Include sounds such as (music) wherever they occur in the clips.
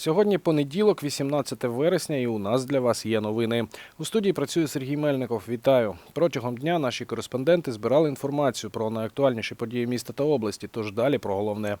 Сьогодні понеділок, 18 вересня, і у нас для вас є новини. У студії працює Сергій Мельников. Вітаю. Протягом дня наші кореспонденти збирали інформацію про найактуальніші події міста та області. Тож далі про головне.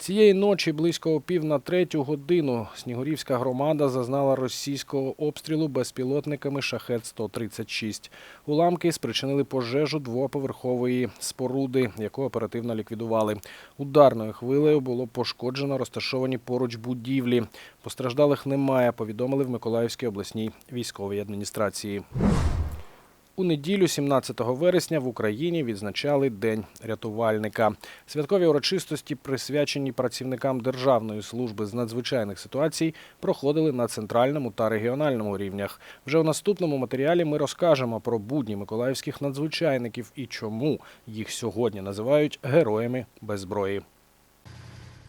Цієї ночі близько о пів на третю годину Снігурівська громада зазнала російського обстрілу безпілотниками «Шахет-136». Уламки спричинили пожежу двоповерхової споруди, яку оперативно ліквідували. Ударною хвилею було пошкоджено розташовані поруч будівлі. Постраждалих немає, повідомили в Миколаївській обласній військовій адміністрації. У неділю, 17 вересня, в Україні відзначали День рятувальника. Святкові урочистості, присвячені працівникам Державної служби з надзвичайних ситуацій, проходили на центральному та регіональному рівнях. Вже у наступному матеріалі ми розкажемо про будні миколаївських надзвичайників і чому їх сьогодні називають героями без зброї.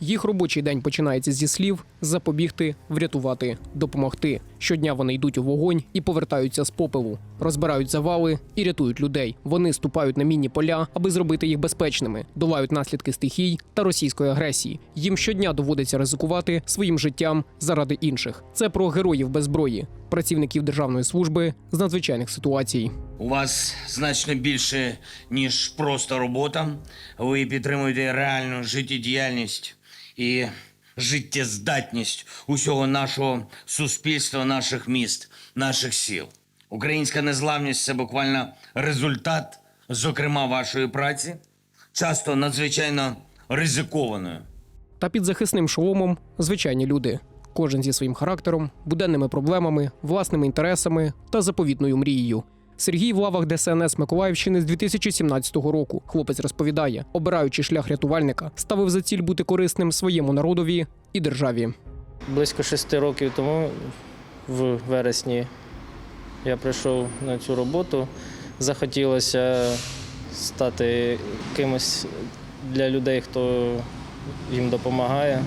Їх робочий день починається зі слів запобігти, врятувати, допомогти. Щодня вони йдуть у вогонь і повертаються з попелу, розбирають завали і рятують людей. Вони ступають на мінні поля, аби зробити їх безпечними, долають наслідки стихій та російської агресії. Їм щодня доводиться ризикувати своїм життям заради інших. Це про героїв без зброї, працівників державної служби з надзвичайних ситуацій. У вас значно більше, ніж просто робота. Ви підтримуєте реальну життєдіяльність і життєздатність усього нашого суспільства, наших міст, наших сіл. Українська незламність це буквально результат, зокрема, вашої праці, часто надзвичайно ризикованою. Та під захисним шоломом звичайні люди. Кожен зі своїм характером, буденними проблемами, власними інтересами та заповітною мрією. Сергій в лавах ДСНС Миколаївщини з 2017 року. Хлопець розповідає, обираючи шлях рятувальника, ставив за ціль бути корисним своєму народові і державі. Близько шести років тому, в вересні, я прийшов на цю роботу. Захотілося стати кимось для людей, хто їм допомагає.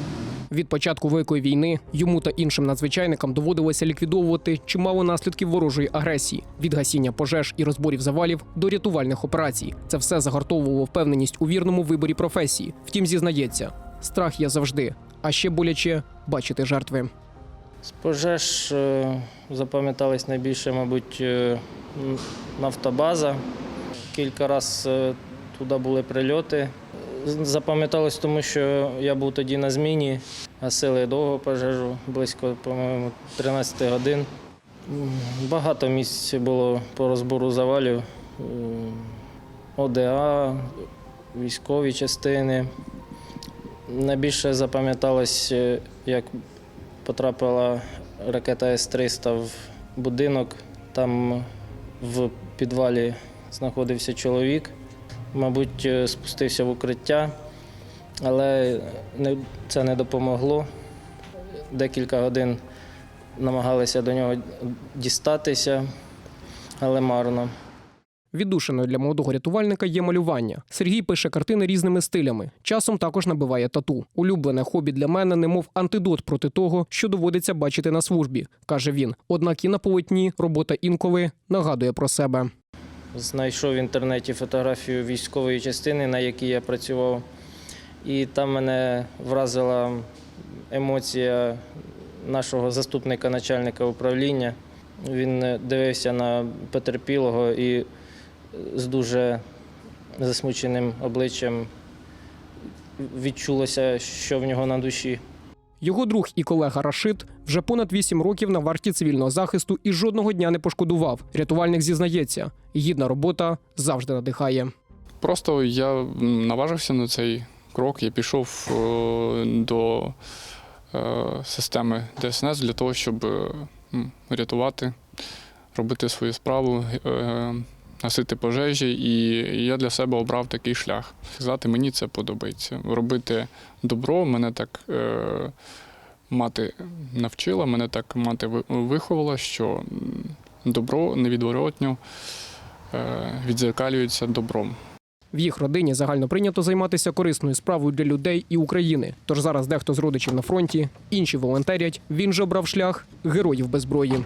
Від початку великої війни йому та іншим надзвичайникам доводилося ліквідовувати чимало наслідків ворожої агресії від гасіння пожеж і розборів завалів до рятувальних операцій. Це все загартовувало впевненість у вірному виборі професії. Втім, зізнається, страх є завжди, а ще боляче бачити жертви. З пожеж е, запам'яталась найбільше, мабуть, е, нафтобаза. Кілька разів туди були прильоти. Запам'яталось тому, що я був тоді на зміні, гасили довго пожежу, близько, по-моєму, 13 годин. Багато місць було по розбору завалів. ОДА, військові частини. Найбільше запам'яталось, е, як потрапила ракета С-300 в будинок. Там в підвалі знаходився чоловік. Мабуть, е, спустився в укриття, але це не допомогло. Декілька годин намагалися до нього дістатися, але марно. Віддушиною для молодого рятувальника є малювання. Сергій пише картини різними стилями. Часом також набиває тату. Улюблене хобі для мене, немов антидот проти того, що доводиться бачити на службі, каже він. Однак і на полотні робота інколи нагадує про себе. Знайшов в інтернеті фотографію військової частини, на якій я працював. І там мене вразила емоція нашого заступника начальника управління. Він дивився на потерпілого і з дуже засмученим обличчям відчулося, що в нього на душі. Його друг і колега Рашид вже понад вісім років на варті цивільного захисту і жодного дня не пошкодував. Рятувальник зізнається, гідна робота завжди надихає. Просто я наважився на цей крок. Я пішов е, до е, системи ДСНС для того, щоб рятувати, робити свою справу, е, гасити пожежі. І я для себе обрав такий шлях. Сказати, мені це подобається. Робити добро, мене так е, мати навчила, мене так мати ви- виховала, що добро невідворотньо е, відзеркалюється добром. В їх родині загально прийнято займатися корисною справою для людей і України. Тож зараз дехто з родичів на фронті, інші волонтерять. Він же обрав шлях героїв без зброї.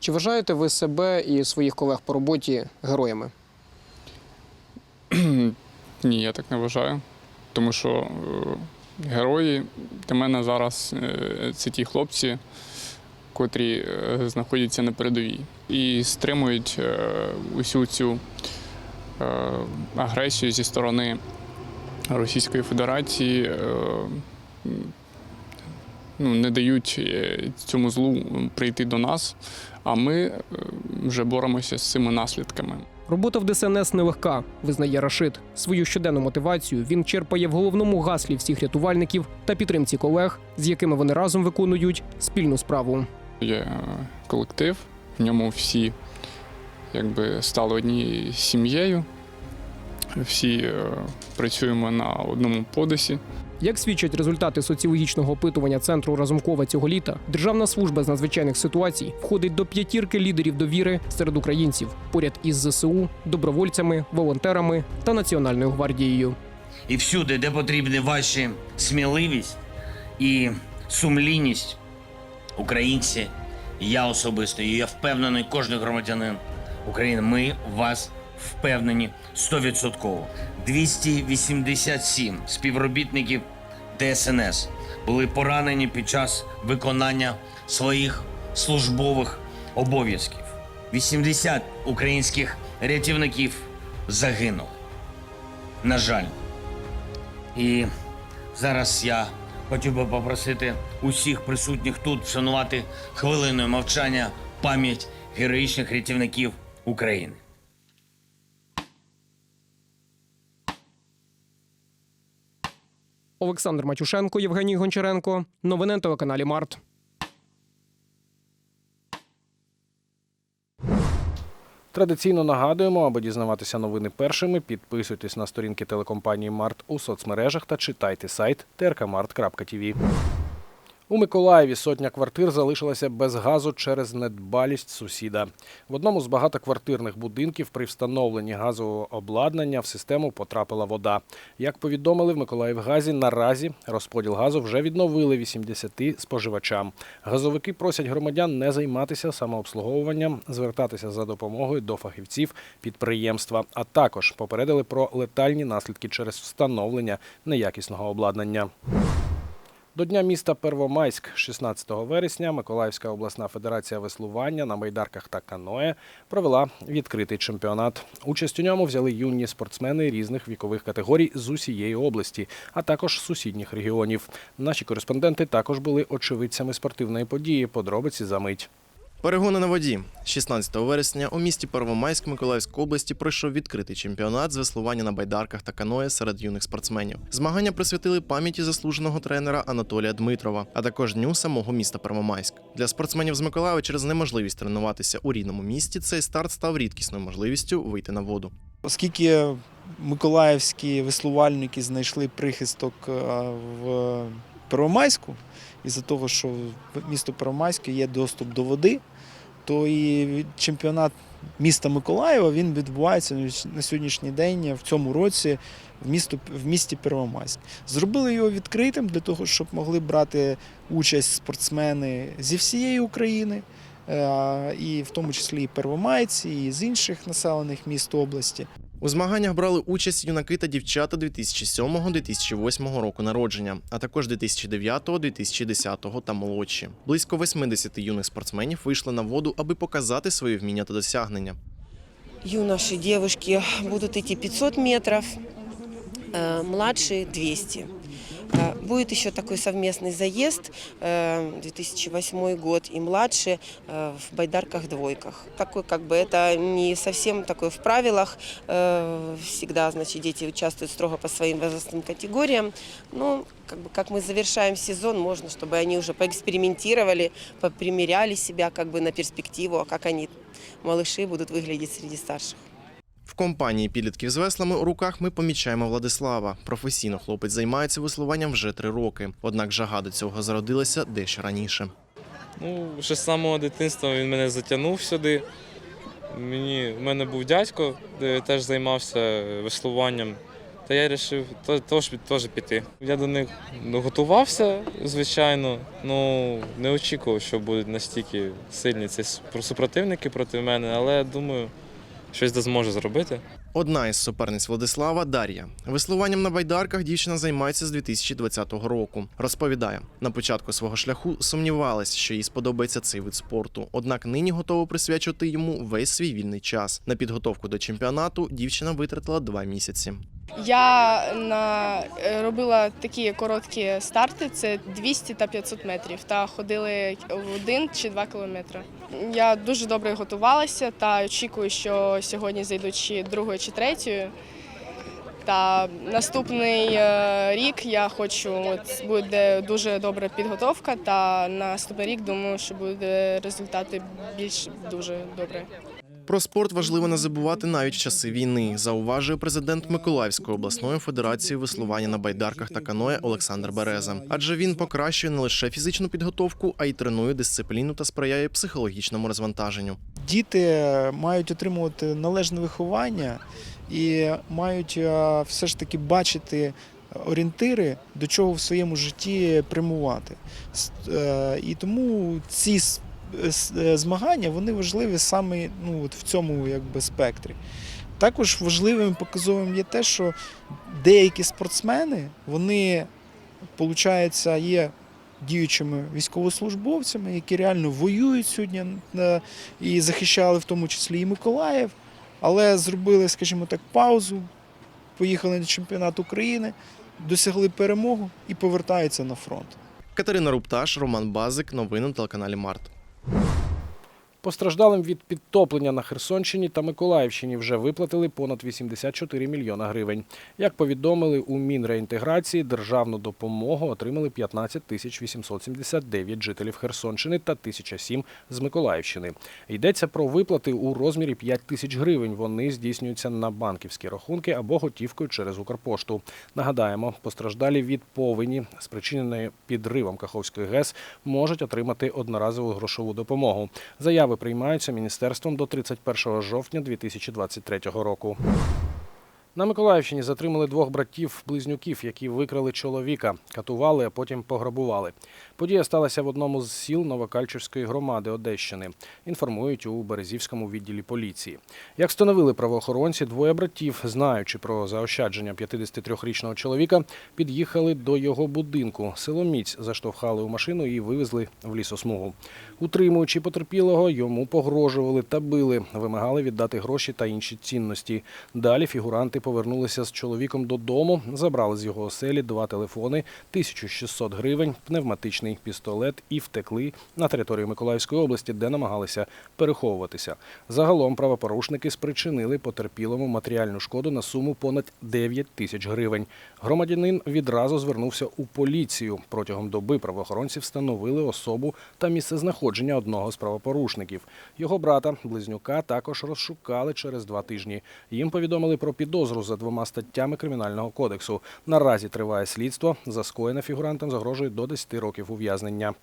Чи вважаєте ви себе і своїх колег по роботі героями? (clears throat) Ні, я так не вважаю. Тому що е, герої для мене зараз е, це ті хлопці, котрі е, знаходяться на передовій і стримують усю цю агресію зі сторони Російської Федерації, ну, не дають е, цьому злу прийти до нас, а ми е, вже боремося з цими наслідками. Робота в ДСНС нелегка, визнає Рашид. Свою щоденну мотивацію він черпає в головному гаслі всіх рятувальників та підтримці колег, з якими вони разом виконують спільну справу. Є колектив, в ньому всі якби стали однією сім'єю. Всі е, працюємо на одному подисі. Як свідчать результати соціологічного опитування центру Разумкова цього літа, Державна служба з надзвичайних ситуацій входить до п'ятірки лідерів довіри серед українців поряд із ЗСУ, добровольцями, волонтерами та Національною гвардією. І всюди, де потрібні ваші сміливість і сумлінність, українці, я особисто, і я впевнений, кожен громадянин України, ми вас впевнені 100%. 287 співробітників ДСНС були поранені під час виконання своїх службових обов'язків. 80 українських рятівників загинули. На жаль. І зараз я хотів би попросити усіх присутніх тут вшанувати хвилиною мовчання пам'ять героїчних рятівників України. Олександр Матюшенко, Євгеній Гончаренко. Новини на телеканалі Март. Традиційно нагадуємо, аби дізнаватися новини першими, підписуйтесь на сторінки телекомпанії Март у соцмережах та читайте сайт trkmart.tv. У Миколаєві сотня квартир залишилася без газу через недбалість сусіда. В одному з багатоквартирних будинків при встановленні газового обладнання в систему потрапила вода. Як повідомили в Миколаївгазі, наразі розподіл газу вже відновили 80 споживачам. Газовики просять громадян не займатися самообслуговуванням, звертатися за допомогою до фахівців підприємства, а також попередили про летальні наслідки через встановлення неякісного обладнання. До Дня міста Первомайськ, 16 вересня, Миколаївська обласна федерація веслування на майдарках та каное провела відкритий чемпіонат. Участь у ньому взяли юні спортсмени різних вікових категорій з усієї області, а також сусідніх регіонів. Наші кореспонденти також були очевидцями спортивної події. Подробиці за мить. Перегони на воді 16 вересня у місті Первомайськ Миколаївської області пройшов відкритий чемпіонат з веслування на байдарках та каное серед юних спортсменів. Змагання присвятили пам'яті заслуженого тренера Анатолія Дмитрова, а також дню самого міста Первомайськ. Для спортсменів з Миколаєва через неможливість тренуватися у рідному місті цей старт став рідкісною можливістю вийти на воду. Оскільки миколаївські веслувальники знайшли прихисток е, в Первомайську, із-за того, що місто Первомайське є доступ до води, то і чемпіонат міста Миколаєва він відбувається на сьогоднішній день в цьому році в, місто, в місті Первомайськ. Зробили його відкритим для того, щоб могли брати участь спортсмени зі всієї України. е, І в тому числі і первомайці, і з інших населених міст області. У змаганнях брали участь юнаки та дівчата 2007-2008 року народження, а також 2009-2010 та молодші. Близько 80 юних спортсменів вийшли на воду, аби показати свої вміння та досягнення. Юноші, дівчатки будуть йти 500 метрів, э, младшие 200. Э, Будет еще такой совместный заезд, э, 2008 год, и младшие э, в байдарках-двойках. Такой как бы это не совсем такой в правилах, э, всегда, значит, дети участвуют строго по своим возрастным категориям. Но как бы как мы завершаем сезон, можно, чтобы они уже поэкспериментировали, попримеряли себя как бы на перспективу, а как они, малыши, будут выглядеть среди старших. Компанії підлітків з веслами у руках ми помічаємо Владислава. Професійно хлопець займається веслуванням вже три роки. Однак жага до цього зародилася дещо раніше. Ну, ще з самого дитинства він мене затягнув сюди. Мені, у мене був дядько, де теж займався веслуванням. Та я вирішив теж, теж піти. Я до них ну, готувався, звичайно, ну не очікував, що будуть настільки сильні ці супротивники проти мене, але думаю, щось де зможе зробити. Одна із суперниць Владислава Дар'я. Веслуванням на байдарках дівчина займається з 2020 року. Розповідає, на початку свого шляху сумнівалась, що їй сподобається цей вид спорту. Однак нині готова присвячувати йому весь свій вільний час. На підготовку до чемпіонату дівчина витратила два місяці. Я на, е, робила такі короткі старти, це 200 та 500 метрів, та ходили в один чи два кілометри. Я дуже добре готувалася та очікую, що сьогодні зайду чи другою, чи третьою. Та наступний е, рік я хочу, от буде дуже добра підготовка, та наступний рік думаю, що буде результати більш дуже добре. Про спорт важливо не забувати навіть в часи війни, зауважує президент Миколаївської обласної федерації веслування на байдарках та каное Олександр Береза. Адже він покращує не лише фізичну підготовку, а й тренує дисципліну та сприяє психологічному розвантаженню. Діти мають отримувати належне виховання і мають е, все ж таки бачити орієнтири, до чого в своєму житті прямувати. Е, І тому ці е, змагання вони важливі саме ну, от в цьому якби, спектрі. Також важливим показовим є те, що деякі спортсмени, вони, виходить, є діючими військовослужбовцями, які реально воюють сьогодні е, і захищали в тому числі і Миколаїв, але зробили, скажімо так, паузу, поїхали на чемпіонат України, досягли перемогу і повертаються на фронт. Катерина Рупташ, Роман Базик. Новини на телеканалі Март. Постраждалим від підтоплення на Херсонщині та Миколаївщині вже виплатили понад 84 мільйона гривень. Як повідомили у Мінреінтеграції, державну допомогу отримали 15 тисяч 879 жителів Херсонщини та 1007 з Миколаївщини. Йдеться про виплати у розмірі 5 тисяч гривень. Вони здійснюються на банківські рахунки або готівкою через Укрпошту. Нагадаємо, постраждалі від повені, спричиненої підривом Каховської ГЕС, можуть отримати одноразову грошову допомогу. Заяви приймаються міністерством до 31 жовтня 2023 року. На Миколаївщині затримали двох братів-близнюків, які викрали чоловіка, катували, а потім пограбували. Подія сталася в одному з сіл Новокальчівської громади Одещини. Інформують у Березівському відділі поліції. Як встановили правоохоронці, двоє братів, знаючи про заощадження 53-річного чоловіка, під'їхали до його будинку. Силоміць заштовхали у машину і вивезли в лісосмугу. Утримуючи потерпілого, йому погрожували та били, вимагали віддати гроші та інші цінності. Далі фігуранти повернулися з чоловіком додому, забрали з його оселі два телефони, 1600 гривень, пневматичний пістолет і втекли на територію Миколаївської області, де намагалися переховуватися. Загалом правопорушники спричинили потерпілому матеріальну шкоду на суму понад 9 тисяч гривень. Громадянин відразу звернувся у поліцію. Протягом доби правоохоронці встановили особу та місце знаходження одного з правопорушників. Його брата, близнюка, також розшукали через два тижні. Їм повідомили про підозру за двома статтями Кримінального кодексу. Наразі триває слідство. За скоєне фігурантам загрожує до 10 років ув'язнення.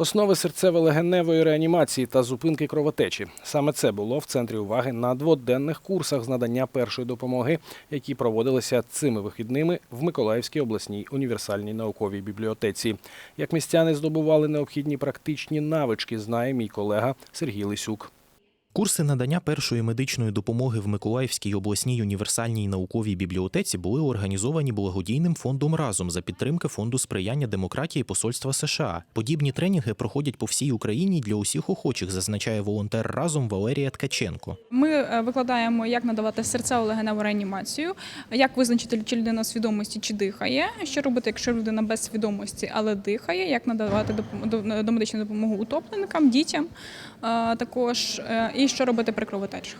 Основи серцево-легеневої реанімації та зупинки кровотечі. Саме це було в центрі уваги на дводенних курсах з надання першої допомоги, які проводилися цими вихідними в Миколаївській обласній універсальній науковій бібліотеці. Як містяни здобували необхідні практичні навички, знає мій колега Сергій Лисюк. Курси надання першої медичної допомоги в Миколаївській обласній універсальній науковій бібліотеці були організовані благодійним фондом разом за підтримки фонду сприяння демократії Посольства США. Подібні тренінги проходять по всій Україні для усіх охочих, зазначає волонтер разом Валерія Ткаченко. Ми е, викладаємо, як надавати серцево-легеневу реанімацію, як визначити, чи людина свідомості чи дихає, що робити, якщо людина без свідомості, але дихає, як надавати домедичну допомогу утопленникам, дітям е, також, е, і що робити при кровотечах.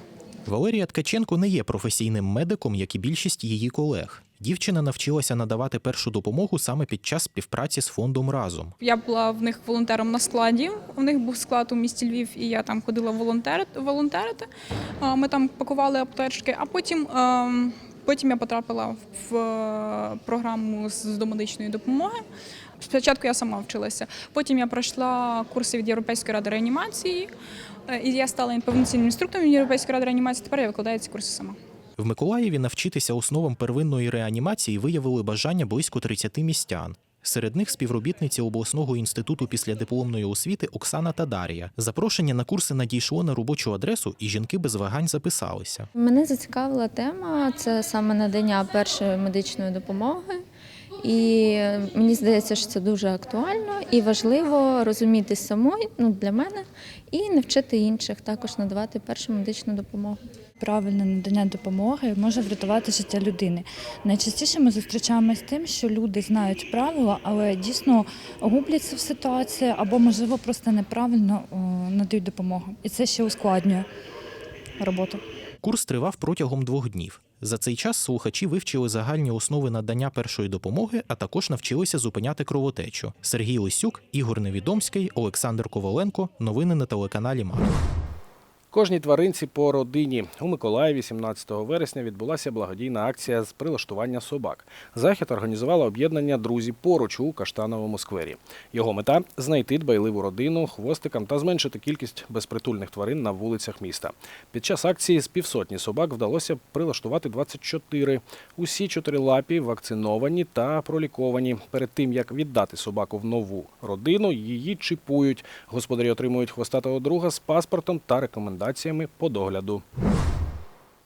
Валерія Ткаченко не є професійним медиком, як і більшість її колег. Дівчина навчилася надавати першу допомогу саме під час співпраці з фондом разом. Я була в них волонтером на складі. У них був склад у місті Львів, і я там ходила волонтерити. Ми там пакували аптечки, а потім. ем, Потім я потрапила в е, програму з домедичної допомоги. Спочатку я сама вчилася, потім я пройшла курси від Європейської ради реанімації, і я стала повноцінним інструктором Європейської ради реанімації. Тепер я викладаю ці курси сама. В Миколаєві навчитися основам первинної реанімації виявили бажання близько 30 містян. Серед них співробітниці обласного інституту післядипломної освіти Оксана та Дар'я. Запрошення на курси надійшло на робочу адресу, і жінки без вагань записалися. Мене зацікавила тема це саме надання першої медичної допомоги. І мені здається, що це дуже актуально і важливо розуміти самої ну, для мене і навчити інших також надавати першу медичну допомогу. Правильне надання допомоги може врятувати життя людини. Найчастіше ми зустрічаємося з тим, що люди знають правила, але дійсно губляться в ситуації або, можливо, просто неправильно надають допомогу. І це ще ускладнює роботу. Курс тривав протягом двох днів. За цей час слухачі вивчили загальні основи надання першої допомоги, а також навчилися зупиняти кровотечу. Сергій Лисюк, Ігор Невідомський, Олександр Коваленко. Новини на телеканалі Март. Кожній тваринці по родині у Миколаєві 17 вересня відбулася благодійна акція з прилаштування собак. Захід організувало об'єднання Друзі поруч у Каштановому сквері. Його мета знайти дбайливу родину хвостикам та зменшити кількість безпритульних тварин на вулицях міста. Під час акції з півсотні собак вдалося прилаштувати 24. Усі чотирилапі вакциновані та проліковані. Перед тим як віддати собаку в нову родину, її чіпують. Господарі отримують хвостатого друга з паспортом та рекомендаціями по догляду.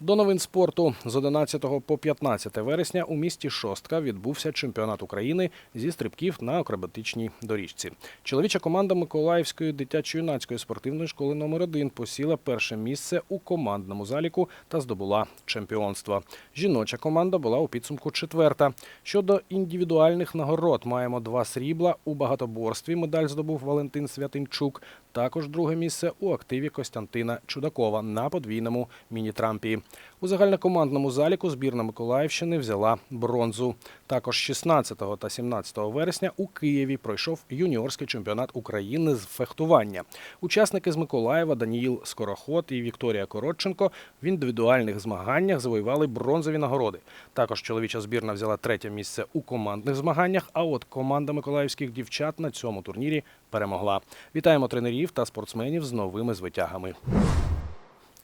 До новин спорту з 11 по 15 вересня у місті Шостка відбувся чемпіонат України зі стрибків на акробатичній доріжці. Чоловіча команда Миколаївської дитячо-юнацької спортивної школи номер 1 посіла перше місце у командному заліку та здобула чемпіонство. Жіноча команда була у підсумку четверта. Щодо індивідуальних нагород, маємо два срібла у багатоборстві. Медаль здобув Валентин Святинчук. Також друге місце у активі Костянтина Чудакова на подвійному міні-трампі. У загальнокомандному заліку збірна Миколаївщини взяла бронзу. Також 16 та 17 вересня у Києві пройшов юніорський чемпіонат України з фехтування. Учасники з Миколаєва Даніїл Скороход і Вікторія Коротченко в індивідуальних змаганнях завоювали бронзові нагороди. Також чоловіча збірна взяла третє місце у командних змаганнях. А от команда миколаївських дівчат на цьому турнірі перемогла. Вітаємо тренерів та спортсменів з новими звитягами.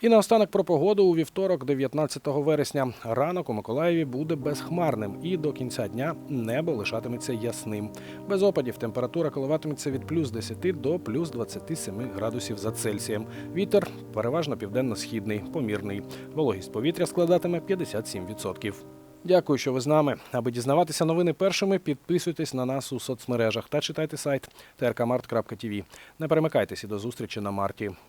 І наостанок про погоду у вівторок, 19 вересня. Ранок у Миколаєві буде безхмарним і до кінця дня небо лишатиметься ясним. Без опадів температура коливатиметься від плюс 10 до плюс 27 градусів за Цельсієм. Вітер переважно південно-східний, помірний. Вологість повітря складатиме 57%. Дякую, що ви з нами. Аби дізнаватися новини першими, підписуйтесь на нас у соцмережах та читайте сайт trkmart.tv. Не перемикайтеся до зустрічі на марті.